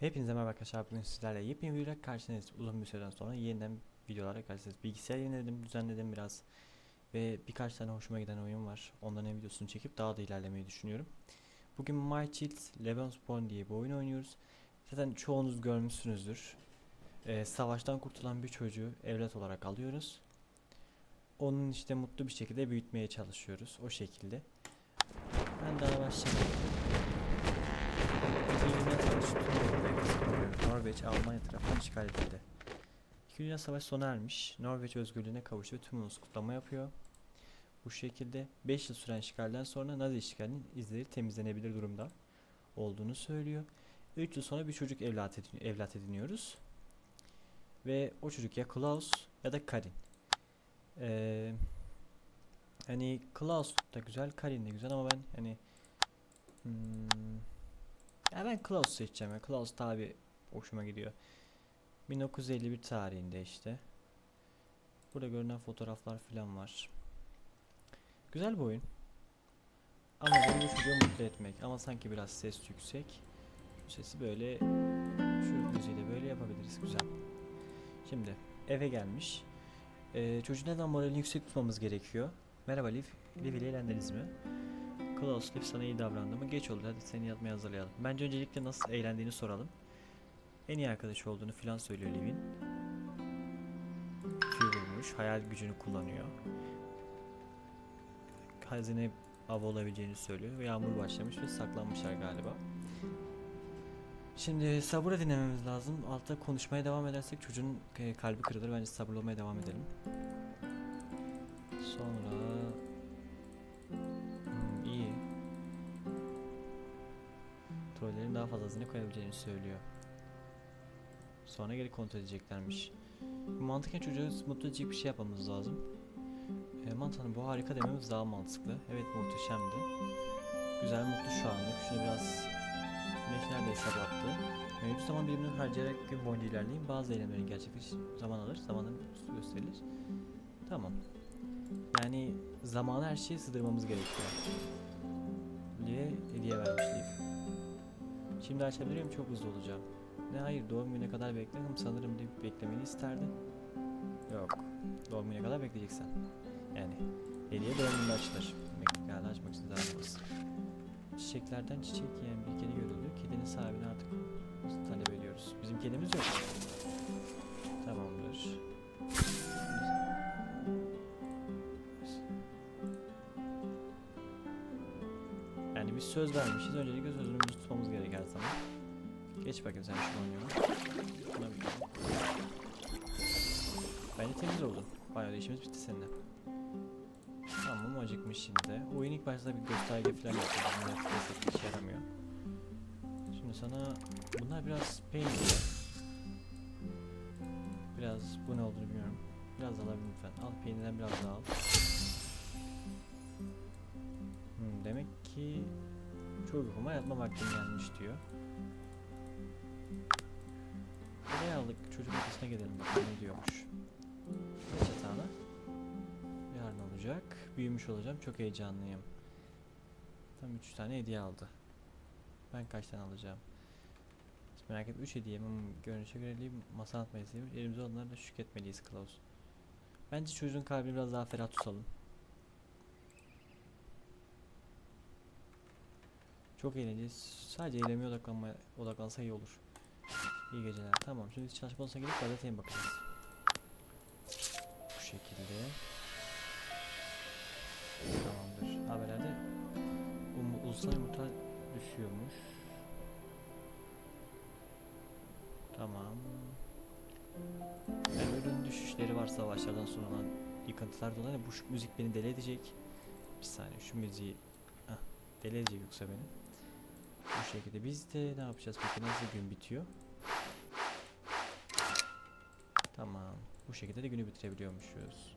Hepinize merhaba arkadaşlar. Bugün sizlerle yepyeni bir videoyla karşınızdayız. Uzun bir süreden sonra yeniden videolara karşınızdayız. Bilgisayar yeniledim, düzenledim biraz. Ve birkaç tane hoşuma giden oyun var. Onların videosunu çekip daha da ilerlemeyi düşünüyorum. Bugün My Child Lebensborn diye bir oyun oynuyoruz. Zaten çoğunuz görmüşsünüzdür. Ee, savaştan kurtulan bir çocuğu evlat olarak alıyoruz. Onun işte mutlu bir şekilde büyütmeye çalışıyoruz. O şekilde. Ben daha başlamadım. Norveç, Almanya tarafından işgal edildi. İkinci Dünya Savaşı sona ermiş. Norveç özgürlüğüne kavuştu ve tüm ulus kutlama yapıyor. Bu şekilde 5 yıl süren işgalden sonra Nazi işgalinin izleri temizlenebilir durumda olduğunu söylüyor. 3 yıl sonra bir çocuk evlat, edin- evlat ediniyoruz. Ve o çocuk ya Klaus ya da Karin. Ee, hani Klaus da güzel, Karin de güzel ama ben hani hmm, ya ben Klaus seçeceğim. Klaus bir hoşuma gidiyor. 1951 tarihinde işte. Burada görünen fotoğraflar falan var. Güzel bir oyun. Ama bu çocuğu mutlu etmek. Ama sanki biraz ses yüksek. Şu sesi böyle şu müziği de böyle yapabiliriz. Güzel. Şimdi eve gelmiş. Ee, çocuğun neden moralini yüksek tutmamız gerekiyor? Merhaba Liv. Liv ile eğlendiniz mi? Klaus Liv sana iyi davrandı mı? Geç oldu hadi seni yatmaya hazırlayalım. Bence öncelikle nasıl eğlendiğini soralım. En iyi arkadaş olduğunu filan söylüyor Liv'in. Q vurmuş. Hayal gücünü kullanıyor. Hazine av olabileceğini söylüyor. Yağmur başlamış ve saklanmışlar galiba. Şimdi sabır dinlememiz lazım. Altta konuşmaya devam edersek çocuğun e, kalbi kırılır. Bence sabırlı olmaya devam edelim. Sonra... fazlasını koyabileceğini söylüyor. Sonra geri kontrol edeceklermiş. Mantıken çocuğu mutlu edecek bir şey yapmamız lazım. E, mantanın bu harika dememiz daha mantıklı. Evet muhteşemdi. Güzel mutlu şu anlık. Şunu biraz güneş neredeyse battı. Mevcut zaman birimini harcayarak gün boyunca ilerleyin. Bazı eylemlerin gerçekleşi zaman alır. Zamanın gösterilir. Tamam. Yani zamanı her şeye sığdırmamız gerekiyor. Liye hediye vermiş Leaf. Şimdi açabilirim çok hızlı olacağım. Ne hayır doğum gününe kadar bekledim sanırım deyip beklemeni isterdi. Yok. Doğum gününe kadar bekleyeceksen. Yani hediye doğum gününde açılır. Demek yani açmak için dayanamaz. Çiçeklerden çiçek yiyen bir kedi görüldü. Kedinin sahibini artık talep ediyoruz. Bizim kedimiz yok. Tamamdır. Yani biz söz vermişiz. Öncelikle sözümüzü zaman. Geç bakayım sen şunu oynayalım. Buna bir Bence temiz oldun. Bayağı işimiz bitti seninle. Tamam acıkmış şimdi. Oyun ilk başta bir gösterge falan yapıyor. Bunlar pek işe yaramıyor. Şimdi sana bunlar biraz peynir. Biraz bu ne olduğunu bilmiyorum. Biraz alabilirim lütfen. Al peynirden biraz daha al. Hmm, demek ki çok uykuma yatma vaktim gelmiş diyor. Buraya aldık çocuk odasına gidelim bakalım ne diyormuş. Geç yatağına. Yarın olacak. Büyümüş olacağım. Çok heyecanlıyım. Tam 3 tane hediye aldı. Ben kaç tane alacağım? Hiç merak etme 3 hediye. Hmm, görünüşe göre masa atmayı seviyor. Elimizde onları da şükretmeliyiz Klaus. Bence çocuğun kalbini biraz daha ferah tutalım. Çok eğlenceli. Sadece eğlenmeye odaklanmaya odaklansa iyi olur. İyi geceler. Tamam. Şimdi çalışma odasına gidip gazeteye bakacağız. Bu şekilde. Tamamdır. Haberlerde um, ulusal yumurta düşüyormuş. Tamam. Yani ürün düşüşleri var savaşlardan sonra olan yıkıntılar dolayı bu müzik beni deli edecek. Bir saniye şu müziği Heh, deli edecek yoksa beni. Bu şekilde biz de ne yapacağız peki nasıl gün bitiyor? Tamam. Bu şekilde de günü bitirebiliyormuşuz.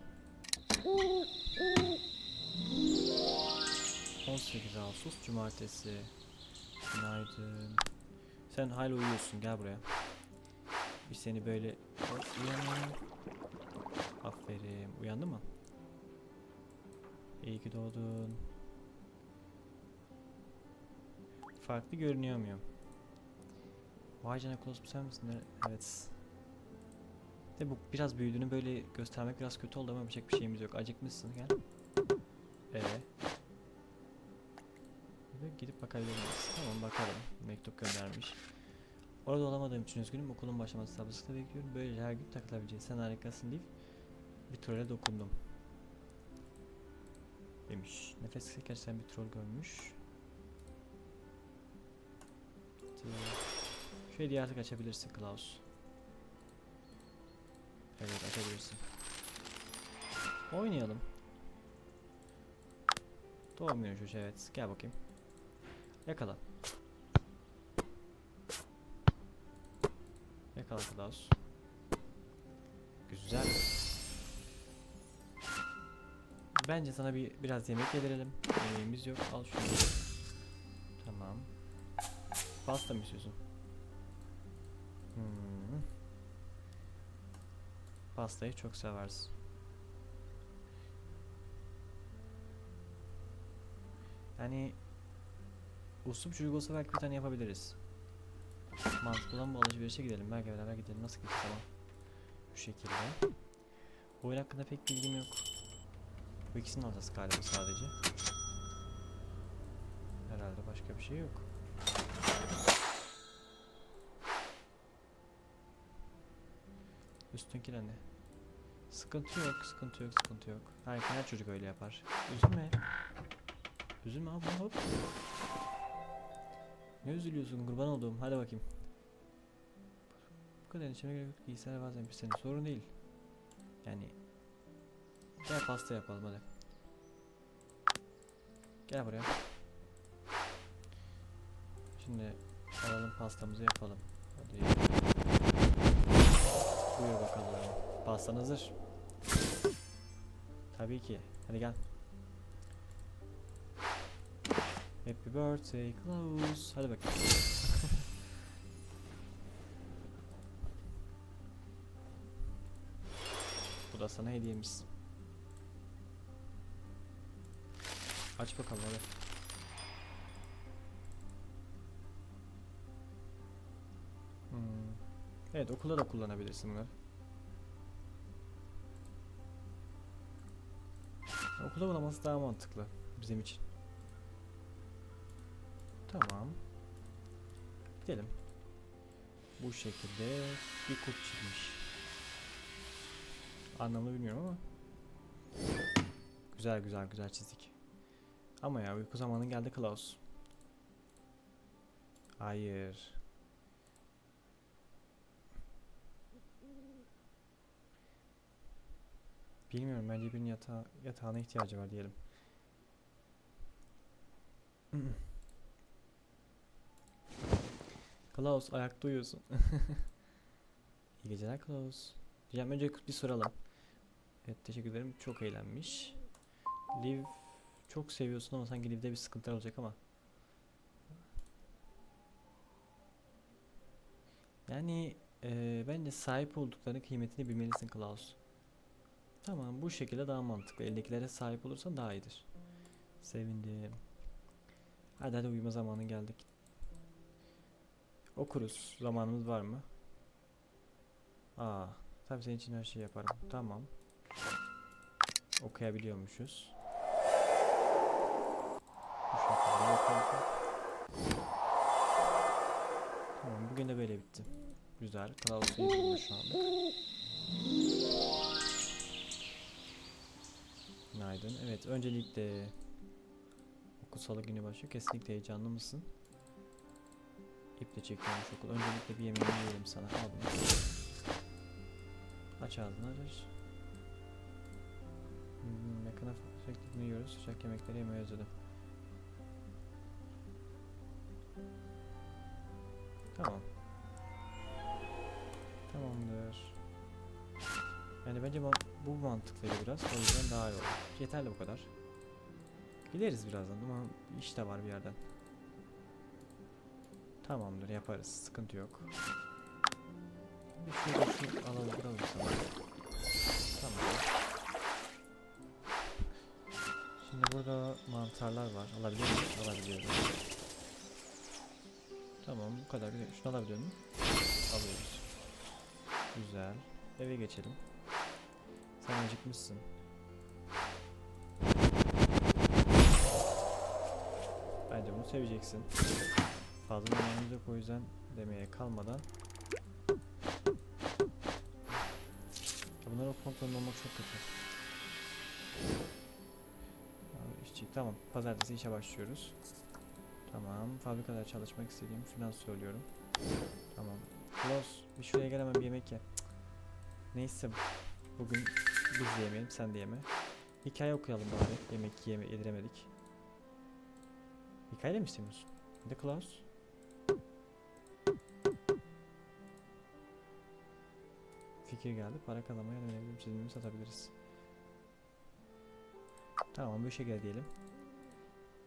18 Ağustos Cumartesi. Günaydın. Sen hala uyuyorsun gel buraya. Biz seni böyle. Aferin. Uyandı mı? İyi ki doğdun. Farklı görünüyor muyum? Vay canına bu sen misin? Evet. De bu biraz büyüdüğünü böyle göstermek biraz kötü oldu ama yapacak bir şeyimiz yok. Acıkmışsın gel. Ee. De gidip bakabilir miyiz? Tamam bakalım. Mektup göndermiş. Orada olamadığım için üzgünüm. Okulun başlaması sabırsızlıkla bekliyorum. Böylece her gün takılabileceğiz. Sen harikasın deyip bir trole dokundum. Demiş. Nefes çekersen bir troll görmüş. Hediye artık açabilirsin Klaus. Evet açabilirsin. Oynayalım. Doğmuyor çocuk evet. Gel bakayım. Yakala. Yakala Klaus. Güzel. Bence sana bir biraz yemek yedirelim. Yemeğimiz yok. Al şunu. Tamam. Pasta mı istiyorsun? Pastayı çok seversin. Yani bir çocuk belki bir tane yapabiliriz. Mantıklı olan bu alışverişe gidelim. Belki beraber gidelim. Nasıl gidecek ama? Bu şekilde. Oyun hakkında pek bilgim yok. Bu ikisinin ortası galiba sadece. Herhalde başka bir şey yok. Üstünkine ne? Sıkıntı yok, sıkıntı yok, sıkıntı yok. Her, her çocuk öyle yapar. Üzülme. Üzülme abi hop. Ne üzülüyorsun kurban olduğum hadi bakayım. Bu kadar içime gerek yok. Giysiler bazen bir senin sorun değil. Yani Gel pasta yapalım hadi. Gel buraya. Şimdi alalım pastamızı yapalım. Hadi. Buyur bakalım. Pastan hazır. Tabii ki. Hadi gel. Happy birthday Klaus. Hadi bakayım. Bu da sana hediyemiz. Aç bakalım hadi. Hmm. Evet okulda da kullanabilirsin bunları. Okulda bulaması daha mantıklı bizim için. Tamam. Gidelim. Bu şekilde bir kurt çizmiş. Anlamını bilmiyorum ama. Güzel güzel güzel çizdik. Ama ya uyku zamanı geldi Klaus. Hayır. Bilmiyorum bence birinin yatağa, yatağına ihtiyacı var diyelim. Klaus ayakta uyuyorsun. İyi geceler Klaus. Diyeceğim önce bir soralım. Evet teşekkür ederim. Çok eğlenmiş. Liv çok seviyorsun ama sanki Liv'de bir sıkıntılar olacak ama. Yani eee bence sahip olduklarının kıymetini bilmelisin Klaus. Tamam bu şekilde daha mantıklı. Eldekilere sahip olursan daha iyidir. Sevindim. Hadi hadi uyuma zamanı geldik. Okuruz. Zamanımız var mı? Aa, tabii senin için her şeyi yaparım. Tamam. Okuyabiliyormuşuz. Bu. Tamam bugün de böyle bitti. Güzel. Klaus'u izliyoruz şu anda. Günaydın. Evet öncelikle okul salı günü başlıyor. Kesinlikle heyecanlı mısın? İple çekiyormuş okul. Öncelikle bir yemeğini yiyelim sana. Al bunu. Aç ağzını aç. Hmm, yakına sürekli yiyoruz. Sıcak yemekleri yemeyi özledim. Tamam. Tamamdır. Yani bence ma- bu mantıklıydı biraz. O yüzden daha iyi olur. Yeterli bu kadar. Gideriz birazdan ama iş de var bir yerden. Tamamdır yaparız. Sıkıntı yok. Bir şurada şu alalım duralım sana. Tamam. Şimdi burada mantarlar var. Alabiliyor muyuz? Alabiliyoruz. Tamam bu kadar. Şunu alabiliyor muyum? Alıyoruz. Güzel. Eve geçelim. Sen acıkmışsın. Bence bunu seveceksin. Fazla zamanımız yok o yüzden demeye kalmadan. Bunları o kontrolünde olmak çok kötü. İşçi tamam. Pazartesi işe başlıyoruz. Tamam. Fabrikada çalışmak istediğim finans söylüyorum. Tamam. Klaus bir şuraya gel hemen bir yemek ye. Cık. Neyse bugün biz de yemeyelim sen de yeme. Hikaye okuyalım bari. Yemek yeme yediremedik. Hikaye mi istemiyorsun? Bir Klaus. Fikir geldi. Para kazanmaya dönebilirim. Çizimimi satabiliriz. Tamam bu işe gel diyelim.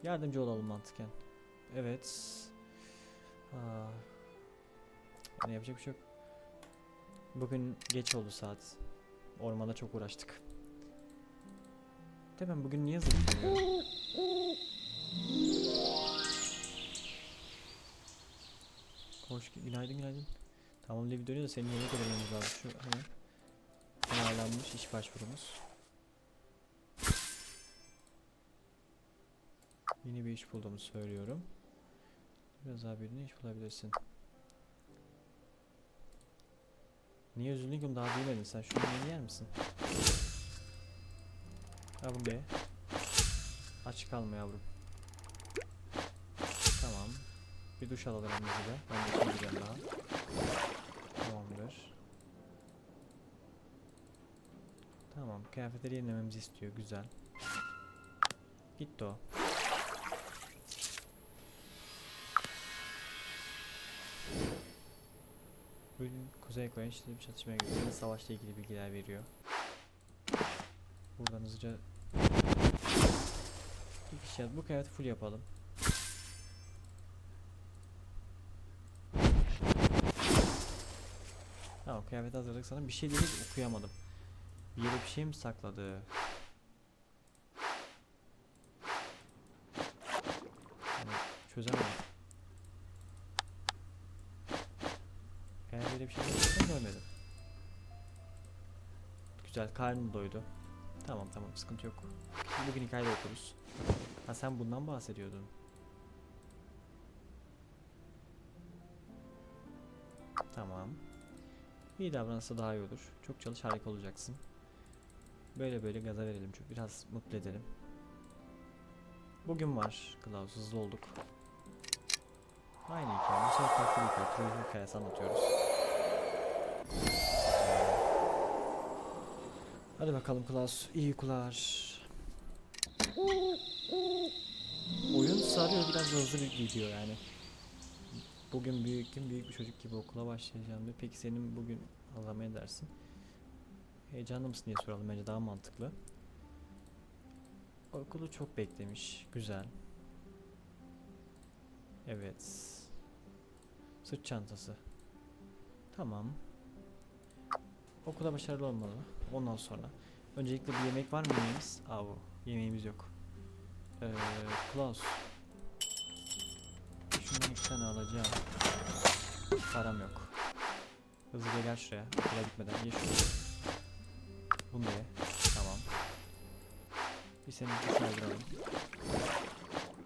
Yardımcı olalım mantıken. Evet. Aa. Ne yapacak bir şey yok. Bugün geç oldu saat. Ormanda çok uğraştık. De ben bugün niye zıplıyorum? Hoş günaydın günaydın. Tamam Levi dönüyor da senin yemek ödememiz lazım. Şu hemen. Onaylanmış iş başvurumuz. Yeni bir iş bulduğumu söylüyorum. Biraz daha birine iş bulabilirsin. Niye üzüldün ki daha büyümedin sen şunu yeni yer misin? Bu be. Aç kalma yavrum. Tamam. Bir duş alalım hızlıca. Ben de şimdi gideceğim daha. Tamamdır. Tamam. Kıyafetleri yenilememizi istiyor. Güzel. Gitti o. Kuzey şiddetli bir çatışmaya girdi. Savaşla ilgili bilgiler veriyor. Buradan hızlıca bir kişi. Bu kıyafeti full yapalım. Tamam kıyafeti hazırladık sana. Bir şey dedik okuyamadım. Bir yere bir şey mi sakladı? Çözemedim. Güzel karnım doydu. Tamam tamam sıkıntı yok. Bugün hikaye okuruz. Ha sen bundan bahsediyordun. Tamam. İyi davranırsa daha iyi olur. Çok çalış harika olacaksın. Böyle böyle gaza verelim çok biraz mutlu edelim. Bugün var Klaus hızlı olduk. Aynı hikaye. Bu sefer farklı bir hikaye. Troy'un hikayesi anlatıyoruz. Hadi bakalım Klaus. İyi uykular. Oyun sarıyor biraz hızlı gidiyor yani. Bugün büyük gün büyük bir çocuk gibi okula başlayacağım diyor. Peki senin bugün Allah dersin? Heyecanlı mısın diye soralım bence daha mantıklı. Okulu çok beklemiş. Güzel. Evet. Sırt çantası. Tamam. Okula başarılı olmalı. Ondan sonra. Öncelikle bir yemek var mı yemeğimiz? Aa bu. Yemeğimiz yok. Ee, Klaus. Şundan iki tane alacağım. Param yok. Hızlıca gel şuraya. Okula gitmeden ye şunu. Bunu ye. Tamam. Bir seni bir saydıralım.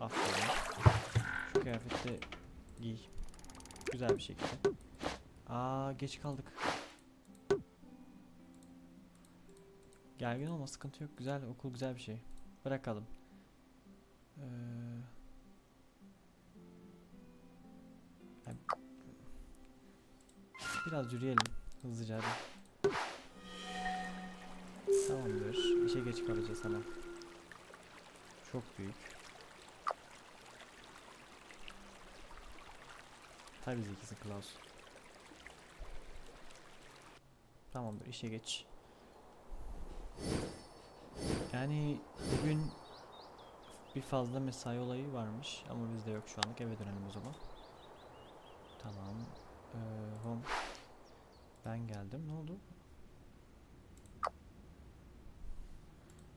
Aferin. Şu kıyafeti giy. Güzel bir şekilde. Aa geç kaldık. Gergin olma sıkıntı yok. Güzel okul güzel bir şey. Bırakalım. Ee, biraz yürüyelim hızlıca hadi. Tamamdır. İşe geç kalacağız ama. Çok büyük. Tabii zekisin Klaus. Tamamdır işe geç. Yani bugün bir fazla mesai olayı varmış ama bizde yok şu anlık eve dönelim o zaman. Tamam. Ee, home. Ben geldim. Ne oldu?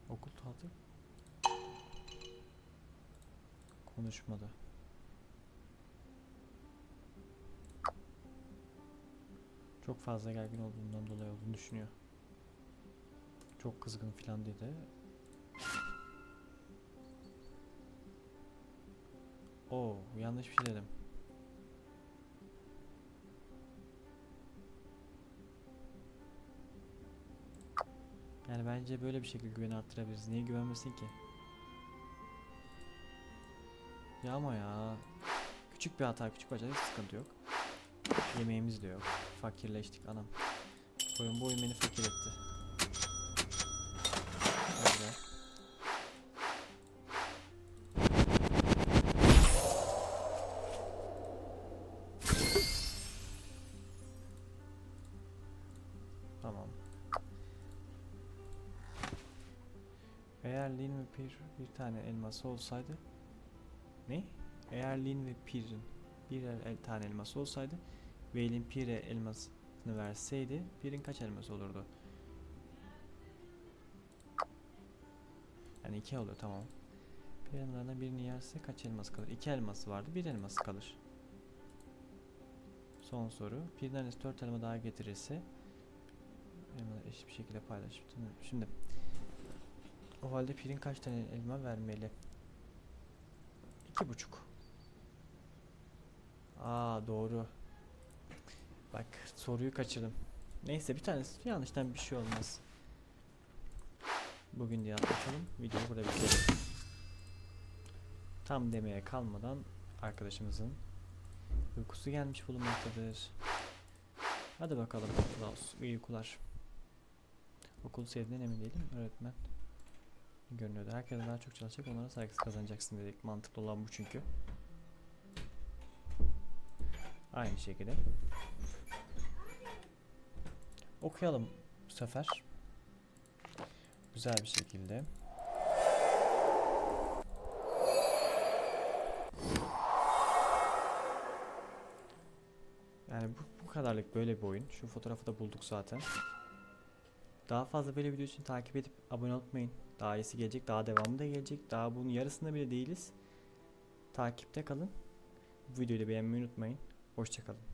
Okul tatil. Konuşmadı. Çok fazla gergin olduğundan dolayı olduğunu düşünüyor. Çok kızgın filan dedi. Oo, yanlış bir şey dedim. Yani bence böyle bir şekilde güveni arttırabiliriz. Niye güvenmesin ki? Ya ama ya. Küçük bir hata, küçük hata hiç sıkıntı yok. Yemeğimiz de yok. Fakirleştik anam. Oyun bu oyun beni fakir etti. Eğer Lin ve Pir bir tane elması olsaydı Ne? Eğer Lin ve Pir'in birer el tane elması olsaydı ve Lin Pir'e elmasını verseydi Pir'in kaç elması olurdu? Yani iki oluyor tamam. Bir birini yerse kaç elmas kalır? İki elması vardı bir elması kalır. Son soru. Tanesi dört elma daha getirirse elmaları eşit bir şekilde paylaşıp Şimdi o halde Pir'in kaç tane elma vermeli? İki buçuk. Aa doğru. Bak soruyu kaçırdım. Neyse bir tanesi yanlıştan bir şey olmaz. Bugün diye atlatalım. Videoyu burada bitirelim. Tam demeye kalmadan arkadaşımızın uykusu gelmiş bulunmaktadır. Hadi bakalım. Klaus, iyi uykular. Okul sevdiğinden emin değilim. Öğretmen görünüyordu. Herkese daha çok çalışacak, onlara saygı kazanacaksın dedik. Mantıklı olan bu çünkü. Aynı şekilde. Okuyalım bu sefer. Güzel bir şekilde. Yani bu, bu kadarlık böyle bir oyun. Şu fotoğrafı da bulduk zaten. Daha fazla böyle video için takip edip abone olmayın. Daha iyisi gelecek, daha devamı da gelecek. Daha bunun yarısında bile değiliz. Takipte kalın. Bu videoyu da beğenmeyi unutmayın. Hoşçakalın.